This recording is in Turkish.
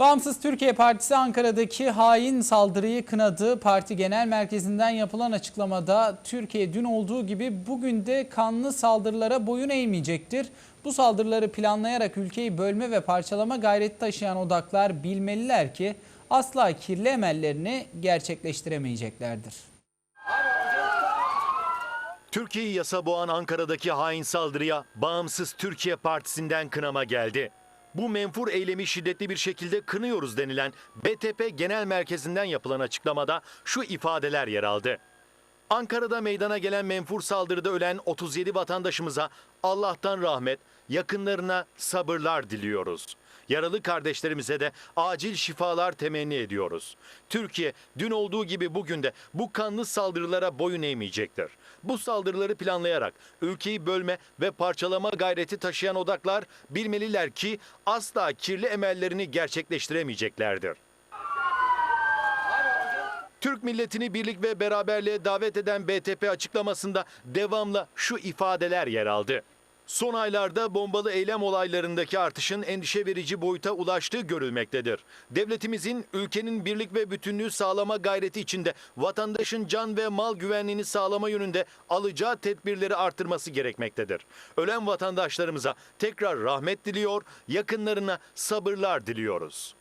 Bağımsız Türkiye Partisi Ankara'daki hain saldırıyı kınadı. Parti Genel Merkezi'nden yapılan açıklamada Türkiye dün olduğu gibi bugün de kanlı saldırılara boyun eğmeyecektir. Bu saldırıları planlayarak ülkeyi bölme ve parçalama gayreti taşıyan odaklar bilmeliler ki asla kirli emellerini gerçekleştiremeyeceklerdir. Türkiye'yi yasa boğan Ankara'daki hain saldırıya Bağımsız Türkiye Partisi'nden kınama geldi. Bu menfur eylemi şiddetli bir şekilde kınıyoruz denilen BTP Genel Merkezi'nden yapılan açıklamada şu ifadeler yer aldı. Ankara'da meydana gelen menfur saldırıda ölen 37 vatandaşımıza Allah'tan rahmet, yakınlarına sabırlar diliyoruz. Yaralı kardeşlerimize de acil şifalar temenni ediyoruz. Türkiye dün olduğu gibi bugün de bu kanlı saldırılara boyun eğmeyecektir. Bu saldırıları planlayarak ülkeyi bölme ve parçalama gayreti taşıyan odaklar bilmeliler ki asla kirli emellerini gerçekleştiremeyeceklerdir. Türk milletini birlik ve beraberliğe davet eden BTP açıklamasında devamlı şu ifadeler yer aldı. Son aylarda bombalı eylem olaylarındaki artışın endişe verici boyuta ulaştığı görülmektedir. Devletimizin ülkenin birlik ve bütünlüğü sağlama gayreti içinde vatandaşın can ve mal güvenliğini sağlama yönünde alacağı tedbirleri artırması gerekmektedir. Ölen vatandaşlarımıza tekrar rahmet diliyor, yakınlarına sabırlar diliyoruz.